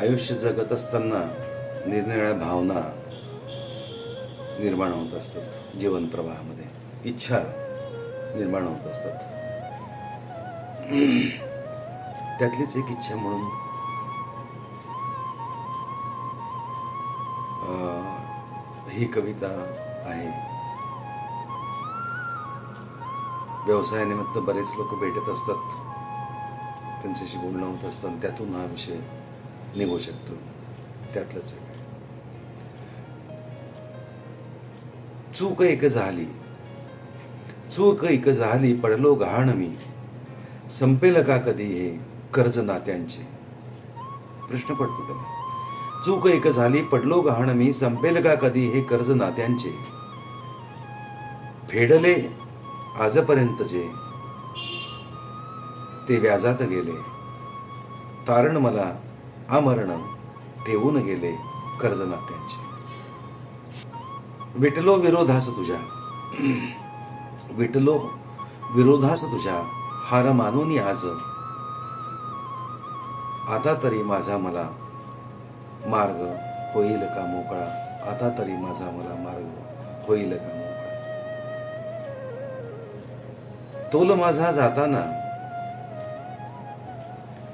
आयुष्य जगत असताना निरनिराळ्या भावना निर्माण होत असतात. जीवन प्रवाहामध्ये इच्छा निर्माण होत असतात. त्यातलीच एक इच्छा म्हणून ही कविता आहे. व्यवसायानिमित्त बरेच लोक भेटत असतात. त्यांच्याशी बोलणं होत असतं त्यातून हा विषय निघू शकतो. त्यातलंच आहे. चूक एक झाली. चूक एक झाली पडलो गहाण मी. संपेल का कधी हे कर्ज नात्यांचे? प्रश्न पडतो त्याला. चूक एक झाली पडलो गहाण मी संपेल का कधी हे कर्ज नात्यांचे? फेडले आजपर्यंत जे ते व्याजात गेले. तारण मला अमरण ठेवून गेले कर्जनात्यांचे विटलो विरोधास तुझ्या. विटलो विरोधास तुझ्या हार मानून आज. आता तरी माझा मला मार्ग होईल का मोकळा? आता तरी माझा मला मार्ग होईल का मोकळा? तोल माझा जाताना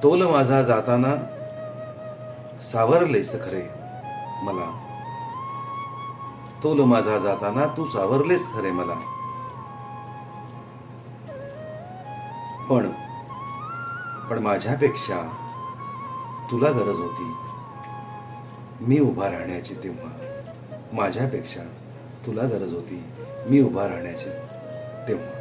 तोल माझा जाताना सावरलेस खरे. मला. तोल माझा जाताना तू सावरलेस खरे मला. पण पण माझ्यापेक्षा तुला गरज होती. मी उभा राहण्याची तेव्हा. माझ्यापेक्षा तुला गरज होती. मी उभा राहण्याची तेव्हा.